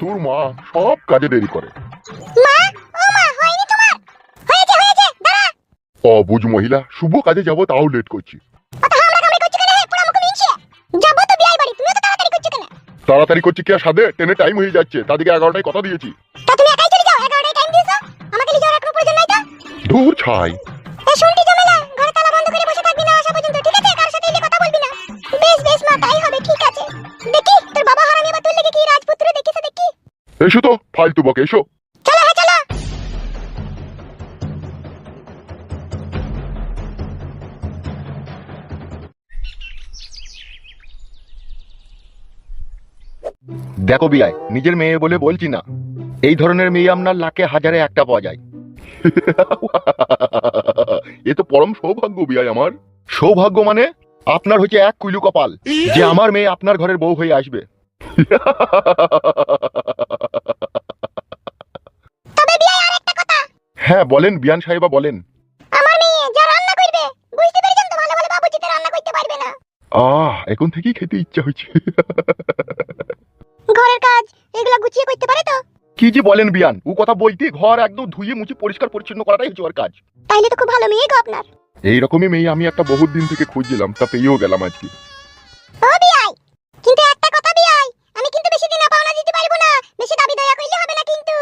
তোর মা সব কাজে দেরি করে। মা ও মা হয়নি তোমার। হয়েছে হয়েছে দাঁড়া। অবুজ মহিলা শুভ কাজে যাব তাও লেট করছি। তাড়াতাড়ি করছ কি আর? সাদে ট্রেনে টাইম হয়ে যাচ্ছে তাদেরকে এগারোটায় কথা দিয়েছি। তা তুমি একাই চলে যাও এগারোটায় টাইম দিয়েছ? আমাকে রাখার প্রয়োজন নাই তো? ধুর ছাই। এসো তো ফালতু বকে এসো। চলো হ্যাঁ চলো। দেখো বিয়াই নিজের মেয়ে বলে বলছি না। এই ধরনের মেয়ে আপনার লাখে হাজারে একটা পাওয়া যায়। এ তো পরম সৌভাগ্য বিয়াই আমার। সৌভাগ্য মানে আপনার হচ্ছে এক কুইলু কপাল যে আমার মেয়ে আপনার ঘরের বউ হয়ে আসবে। হ্যাঁ বলেন বিয়ান সাহেবা বলেন। আমার মেয়ে যা রান্না করবে। বুঝতে পেরেছেন তো ভালো ভালো বাবুচিতে রান্না করতে পারবে না। আহ এখন থেকেই খেতে ইচ্ছা হচ্ছে। ঘরের কাজ এগুলো গুছিয়ে করতে পারে তো? কি যে বলেন বিয়ান ও কথা বলতে ঘর একদম ধুয়ে মুছে পরিষ্কার পরিচ্ছন্ন করাটাই হচ্ছে ওর কাজ। তাইলে তো খুব ভালো মেয়ে গো আপনার। এইরকমই মেয়ে আমি একটা বহুত দিন থেকে খুঁজছিলাম তা পেয়েও গেলাম আজকে। ও বিয়াই কিন্তু একটা কথা বিয়াই আমি কিন্তু বেশি দিন পাওনা দিতে পারব না বেশি দাবি দয়া করলে হবে না কিন্তু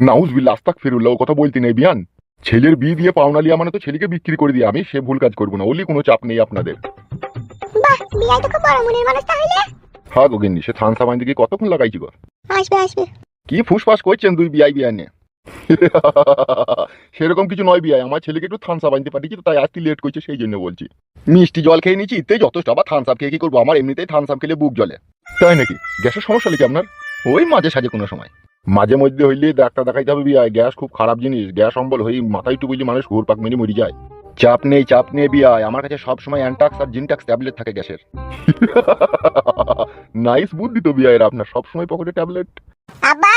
নাউজ বিল আস্তাক ফিরুল্লাহ ও কথা বলতে নেই বিয়ান। ছেলের বিয়ে দিয়ে পাওনা লিয়া মানে তো ছেলেকে বিক্রি করে দিয়ে আমি সে ভুল কাজ করব না ওলি কোনো চাপ নেই আপনাদের। বাহ বিয়াই তো খুব বড় মনের মানুষ তাহলে। হ্যাঁ গোগিন্নি সে থানসা বাইন দিকে কতক্ষণ লাগাইছি গো? আসবে আসবে। কি ফুসফাস করছেন দুই বিয়াই বিয়াই নিয়ে সেরকম কিছু নয় বিয়াই আমার ছেলেকে একটু থানসা বানতে পাঠিয়েছি তাই আজকে লেট করছে সেই জন্য বলছি। মিষ্টি জল খেয়ে নিচ্ছি ইতে যথেষ্ট আবার থানসাপ খেয়ে কি করব? আমার এমনিতেই থানসাপ খেলে বুক জলে তাই নাকি? গ্যাসের সমস্যা নাকি আপনার? ওই মাঝে সাঝে কোনো সময়। মাঝে মধ্যে হইলে ডাক্তার দেখাইতে হবে বিয়াই গ্যাস খুব খারাপ জিনিস গ্যাস অম্বল হয়ে মাথায় টু বুঝলি মানুষ ঘুর পাক মেরে মরে যায়। চাপ নেই চাপ নেই বিয়াই আমার কাছে সবসময় অ্যান্টাক্স আর জিনটাক্স ট্যাবলেট থাকে গ্যাসের। নাইস বুদ্ধি তো বিয়াইয়ের আপনার সবসময় পকেটে ট্যাবলেট। আব্বা!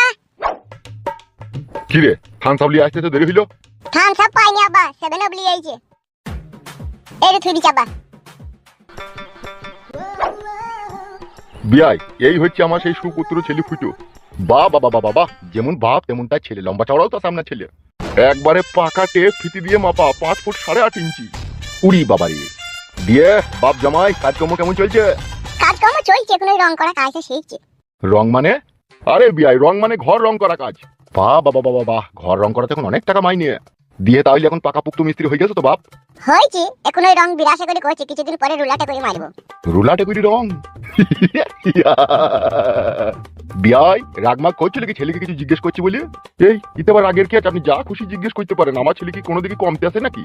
কি রে থানসাবলি আসতে তো দেরি হইল? থাম সব পাইনি আব্বা সেভেন অব লিয়ে আইছে। এই রে থুই দিছি আব্বা বিয়াই এই হচ্ছে আমার সেই সুপুত্র ছেলে ফুটো বা বাবা বাবা বাহ যেমন বাপ তেমন তার ছেলে লম্বা চওড়াও তো সামনে ছেলে একবারে পাকা টেপ ফিতি দিয়ে মাপা পাঁচ ফুট সাড়ে আট ইঞ্চি উড়ি বাবারি দিয়ে বাপ জামাই কাজকর্ম কেমন চলছে কাজকর্ম চলছে কোনো রং করা কাজটা শিখছি রং মানে আরে বিয়াই রং মানে ঘর রং করা কাজ বা বাবা বাবা বাহ ঘর রং করাতে এখন অনেক টাকা মাইনে দিয়ে তাহলে এখন পাকা পুক্ত মিস্ত্রি হয়ে গেছে তো বাপ হয়েছে এখন ওই রং বিরাশা করে করছে কিছুদিন পরে রুলাটা করে মারবো রুলা টেকুরি রং বিয়াই, রাগমাগ করছিল কি? ছেলেকে কিছু জিজ্ঞেস করছি বলে? এই, ইতে আবার আগের কি আছে? আপনি যা খুশি জিজ্ঞেস করতে পারেন। আমার ছেলে কি কোনো দিকে কমতে আছে নাকি?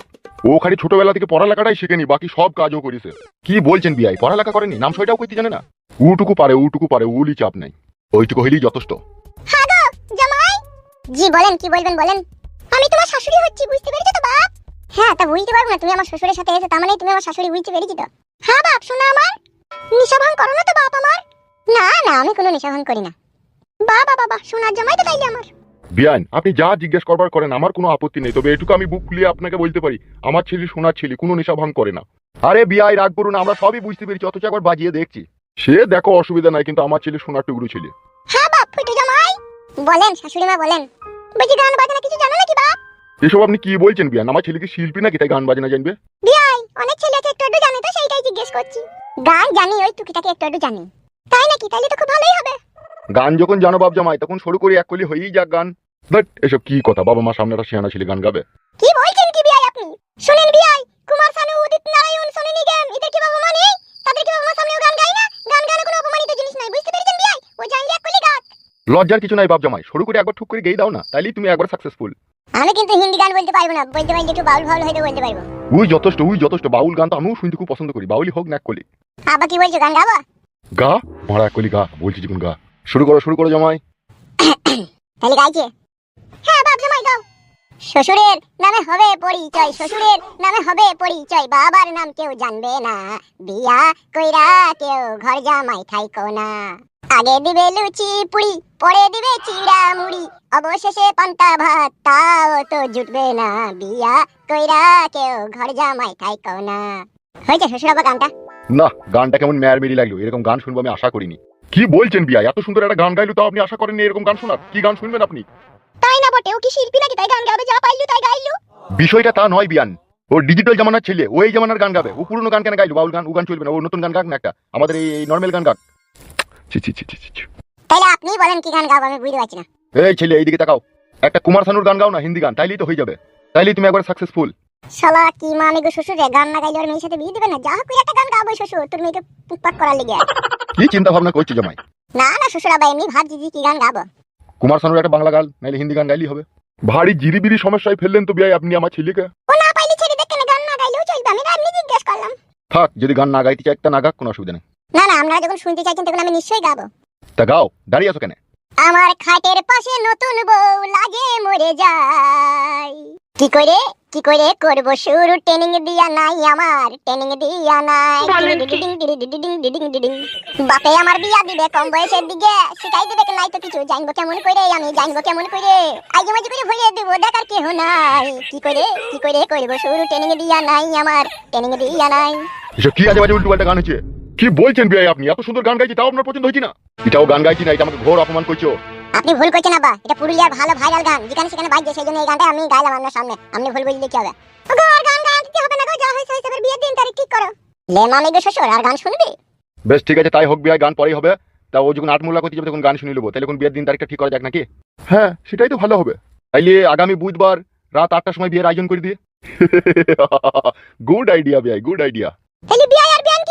ও খালি ছোটবেলা থেকে পড়ালেখাটাই শেখেনি বাকি সব কাজও করেছে। কি বলছেন বিয়াই? পড়ালেখা করেনি? নাম সইটাও করতে জানে না? উটুকু পারে উটুকু পারে, উলি চাপ নেই। ওইটুকু হইলেই যথেষ্ট। হ্যাঁ জি, বলেন, কি বলবেন, বলেন। আমি তোমার শাশুড়ি হচ্ছি, বুঝতে পেরেছ তো বাপ? হ্যাঁ তা বুঝতে পারব না, তুমি আমার শ্বশুরের সাথে এসে তার মানে তুমি আমার শাশুড়ি বুঝতে পেরেছি তো। হ্যাঁ বাপ, শোনা আমার। নেশা ভাঙ করো না তো বাপ আমার। না না আমি কোনো নেশা ভাঙ করি না। বাবা বাবা সোনার জামাই তো তাইলে আমার। বিয়ান আপনি যা জিজ্ঞেস করবার করেন আমার কোনো আপত্তি নেই। তবে এটুকু আমি বুক খুলিয়ে আপনাকে বলতে পারি আমার ছেলে সোনার ছেলে কোনো নেশা ভাঙ করে না। আরে বিয়াই রাগ করুন আমরা সবই বুঝতে পেরেছি অথচ একবার বাজিয়ে দেখছি। সে দেখো অসুবিধা নাই কিন্তু আমার ছেলে সোনার টুকরো ছেলে। হ্যাঁ বাপ ফুটে জামাই। বলেন শাশুড়ি মা বলেন বলছি গান বাজনা কিছু জানো নাকি বাপ? এসব আপনি কি বলছেন বিয়ান? আমার ছেলেকে শিল্পী নাকি তাই গান বাজনা জানবে? অনেক ছেলে আছে একটু একটু জানে তো সেইটাই জিজ্ঞেস করছি। গান জানি ওই টুকিটাকি একটু একটু জানি। তাই নাকি? তাইলে তো খুব ভালোই হবে। গান যখন জানো বাপ জামাই তখন শুরু করে এক কলি হয়েই যাক গান। বাট এসব কি কথা? বাবা মা সামনে সিয়ানা ছেলে গান গাবে? কি বলছেন কি বিয়াই আপনি? শুনেন বিয়াই কুমার শানু উদিত নারায়ণ সোনু নিগম এদের কি বাবা মা নেই? তাদের কি বাবা মা সামনেও গান গায় না? গান গানে কোনো অপমানিত জিনিস নাই বুঝতে পেরেছেন বিয়াই ও জানলে এক কলি গাত। লজ্জার কিছু নাই বাপ জামাই শুরু করে একবার ঠুক করে গেই দাও না তাইলেই তুমি একবার সাকসেসফুল আমি কিন্তু হিন্দি গান বলতে পারব না বলতে পারলে একটু বাউল ফাউল হয়তো বলতে পারব। উই যথেষ্ট উই যথেষ্ট বাউল গান তো আমিও শুনতে খুব পছন্দ করি বাউলি হোক না কলি। আবার কি বলছো গান গাবো? গা? এক কলি গা বলছি যখন গা। শুরু করো শুরু করো জামাই। তাহলে গাইছে? হ্যাঁ বাপ জামাই গাও। শ্বশুরের নামে হবে পরিচয় শ্বশুরের নামে হবে পরিচয় বাবার নাম কেউ জানবে না। বিয়া কইরা কেউ ঘর জামাই থাইকো না। আগে দিবে লুচি পুরি পরে দিবে চিড়া মুড়ি। অবশেষে পান্তা ভাত তাও তো জুটবে না বিয়া। কইরা কেউ ঘর জামাই থাইকো না। হয়েছে শ্বশুর আবার গানটা? না গানটা কেমন মেয়ার মেরি লাগল এরকম গান শুনব আমি আশা করিনি। কি বলছেন বিয়া এত সুন্দর একটা গান গাইলো তাও আপনি আশা করেননি এরকম গান শোনার? কি গান শুনবেন আপনি? তাই না বটে ও কি শিল্পী নাকি? তাই গান গাবে যা পাইলু তাই গাইলো। বিষয়টা তা নয় বিয়ান ও ডিজিটাল জামানার ছেলে ও এই জামানার গান গাবে। ও পুরনো গান কেন গাইলো? বাউল গান ও গান চলবে না ও নতুন গান গাক না একটা? আমাদের এই নর্মাল গান গাক। ছি ছি ছি ছি ছি, ছি। তাহলে আপনি বলেন কি গান গাবো আমি বুঝতে পারছি না। এই ছেলে এইদিকে তাকাও। একটা কুমার শানুর গান গাও না হিন্দি গান তাইলেই তো হয়ে যাবে। তাইলেই তুমি একবার সাকসেসফুল শালা কি গো শ্বশুর রে গান না গাইলে ওর মেয়ের সাথে বিয়ে দিবে না? যা হোক একটা গান গাবো শ্বশুর তোর মেয়েকে পুকপাক করার লেগে। কি চিন্তা ভাবনা করছ জামাই? না না শ্বশুর আবার এমনি ভাবছি যে কি গান গাবো? কুমার শানুর একটা বাংলা গান নাইলে হিন্দি গান গাইলেই হবে। ভারী জিরিবিরি সমস্যায় ফেললেন তো বিয়াই আপনি আমার ছেলেকে। ও না পাইলে ছেড়ে দেখে গান না গাইলেও চলবে আমি এমনি জিজ্ঞেস করলাম। থাক যদি গান না গাইতে চাই একটা না গাক কোনো অসুবিধা নেই। না না আপনারা যখন শুনতে চাইছেন তখন আমি নিশ্চয়ই গাবো। তা গাও দাঁড়িয়ে আছো কেন? আমার খাটের পাশে নতুন বউ লাগে মরে যায়। কি করে কি করে করব শুরু? ট্রেনিং দিয়া নাই আমার ট্রেনিং দিয়া নাই। ডিডিং ডিডিং ডিডিং ডিডিং ডিডিং। বাপে আমার বিয়া দিবে কম বয়সের দিকে। শিখাই দিবে কি নাই তো কিছু? জানব কেমন করে আমি জানব কেমন করে। আজ মাঝে করে ভরিয়ে দেবো দেখার কেহ নাই। কি করে কি করে করব শুরু? ট্রেনিং দিয়া নাই আমার ট্রেনিং দিয়া নাই। এসব কি আজে বাজে উল্টো পাল্টা গান হচ্ছে? কি বলছেন বিয়াই আপনি? এত সুন্দর গান গাইছি তাও আপনার পছন্দ হয়েছে না? এটাও গান গাইছি না এটা আমাকে ঘোর অপমান করছ। আপনি ভুল করছেন আব্বা এটা পুরুলিয়ার ভালো ভাইরাল গান যেখানে সেখানে বাজছে সেই জন্য এই গানটা আমি গাইলাম আপনার সামনে। আপনি ভুল বুঝলে কি হবে? ওগো আর গান গাইতে হবে না গো? যা হয়েছে হয়েছে এবার বিয়ের দিন তারিখ ঠিক করো। লে মামি গো শ্বশুর আর গান শুনবি? বেশ ঠিক আছে তাই হোক বিয়ায় গান পরেই হবে। তা ও যখন আটমূল্লা করতে যাবে তখন গান শুনে নেব। তাহলে কোন বিয়ের দিন তারিখটা ঠিক করা যাক নাকি? হ্যাঁ সেটাই তো ভালো হবে। তাইলে আগামী বুধবার রাত আটটার সময় বিয়ের আয়োজন করে দিয়ে। গুড আইডিয়া বিয়াই গুড আইডিয়া। তাহলে বিয়ে আর বিয়ান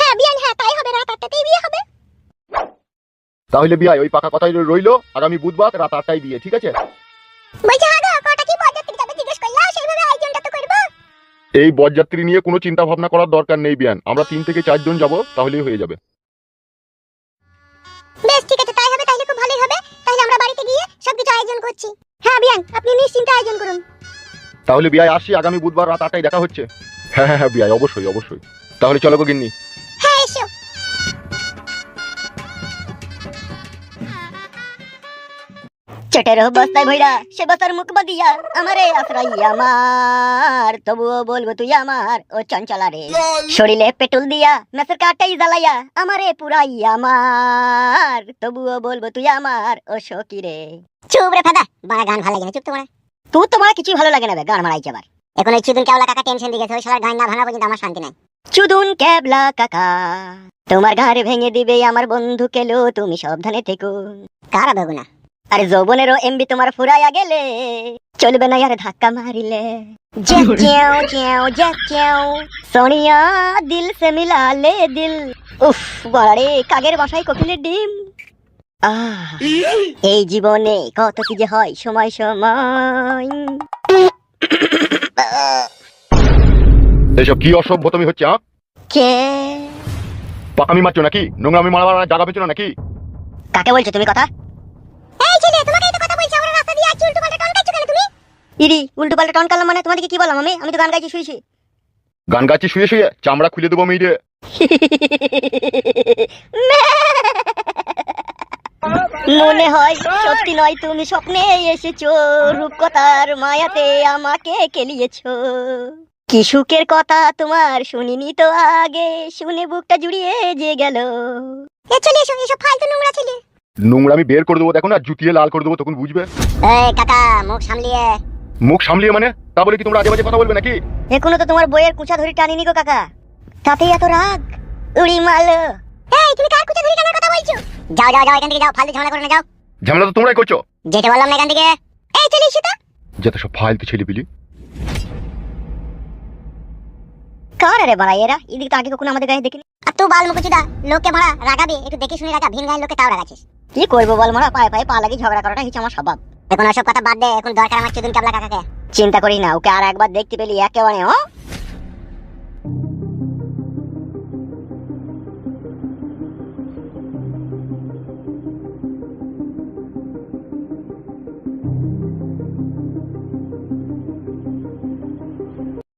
হ্যাঁ বিয়ান হ্যাঁ তাই হবে রাত আটটাতেই বিয়ে হবে। তাহলে বিয়ায় ওই পাকা কথাই রইল। আগামী বুধবার রাত আটটায় বিয়ে ঠিক আছে? বলছে হ্যাঁ গো কটা কি বরযাত্রী যাবে জিজ্ঞেস করলাম সেইভাবে আয়োজনটা তো করব? এই বরযাত্রী নিয়ে কোনো চিন্তা ভাবনা করার দরকার নেই বিয়ান। আমরা তিন থেকে চারজন যাব তাহলেই হয়ে যাবে। বেশ ঠিক আছে তাই হবে তাহলে খুব ভালোই হবে। তাহলে আমরা বাড়িতে গিয়ে সবকিছু আয়োজন করছি। হ্যাঁ বিয়ান আপনি নিশ্চিন্তে আয়োজন করুন। তাহলে বিয়ায় আসছি আগামী বুধবার রাত আটটায় দেখা হচ্ছে। হ্যাঁ হ্যাঁ হ্যাঁ বিয়াই অবশ্যই অবশ্যই। তাহলে চলো গো গিন্নি। চটের বস্তায় ভইরা সে বস্তার মুখ বাদিয়া আমারে আশ্রয় আমার তবুও বলব তুই আমার ও চঞ্চলা রে শরীরে পেট্রোল দিয়া মেসের কাটাই জ্বালাইয়া আমারে পুরাই আমার তবুও বলব তুই আমার ও সখী রে চুপ রে ফেদা বাড়া গান ভালো লাগে না চুপ তোমার। তুই তোমার কিছুই ভালো লাগে না বে গান মারাইছে আবার। এখন ওই চুদুন কেওলা কাকা টেনশন দিয়েছে ওই শালার গান না ভাঙা পর্যন্ত আমার শান্তি নাই। চুদুন কেবলা কাকা তোমার ঘর ভেঙে দিবে আমার বন্ধু কেলো তুমি সাবধানে থেকো। কারা বেগুনা? আরে যৌবনেরও এমবি তোমার ফুরাইয়া গেলে। চলবে না আর ধাক্কা মারিলে। সোনিয়া দিল সে মিলা লে দিল। উফ বড়ারে কাগের বাসায় কোকিলের ডিম। এই জীবনে কত কি যে হয় সময় সময়। এসব কি অসভ্যতমি হচ্ছে হ্যাঁ কে? পাকামি মারছো নাকি? নোংরামি মারা জায়গা পেছো নাকি? কাকে বলছো তুমি কথা? এই ছেলে তোমাকে তো কথা বলছি আমরা রাস্তা দিয়ে আছি উল্টো পাল্টা টন কাচ্ছো কেন তুমি? ইরি উল্টো পাল্টা টন মানে? তোমাদেরকে কি বললাম আমি? আমি তো গান গাইছি শুইছি গান গাচ্ছি শুয়ে শুয়ে চামড়া খুলে দেবো মেয়ে মনে হয় সত্যি নয় তুমি স্বপ্নে এসেছ রূপকথার মায়াতে আমাকে কেলিয়েছো কি সুখের কথা তোমার শুনিনি তো আগে শুনে বুকটা জুড়িয়ে যে গেল। চলে এসো এসব ফালতু নোংরা ছেলে। নোংরামি বের করে দেবো দেখো না জুতিয়ে লাল করে দেবো তখন বুঝবে। কাকা মুখ সামলিয়ে। মুখ সামলিয়ে মানে? তা বলে কি তোমরা আজে বাজে কথা বলবে নাকি? এখনও তো তোমার বইয়ের কুচা ধরে টানিনি গো কাকা। তাতেই এত রাগ। উড়ি মাল। এই তুমি কার কুচা ধরে টানার কথা বলছো? যাও যাও যাও এখান থেকে যাও ফালতু ঝামেলা করে না যাও। ঝামেলা তো তোমরাই করছ? যেতে বললাম না এখান থেকে। এই চলে এসো তো। যত সব ফালতু ছেলে পিলি কার রে বাড়া এরা এদিকে তো আগে কখনো আমাদের গায়ে দেখিনি। তুই বাল মুকুচুদা লোককে মারা রাগাবে একটু দেখে শুনে রাখা ভিন গায়ের লোকে তাও রাগাছিস কি করব বল মারা? পায়ে পায়ে পা লাগি ঝগড়া করাটা হচ্ছে আমার স্বভাব। এখন ওসব কথা বাদ দে এখন দরকার আমার চুদুন কাবলা কাকাকে। চিন্তা করি না ওকে আর একবার দেখতে পেলি একেবারে ও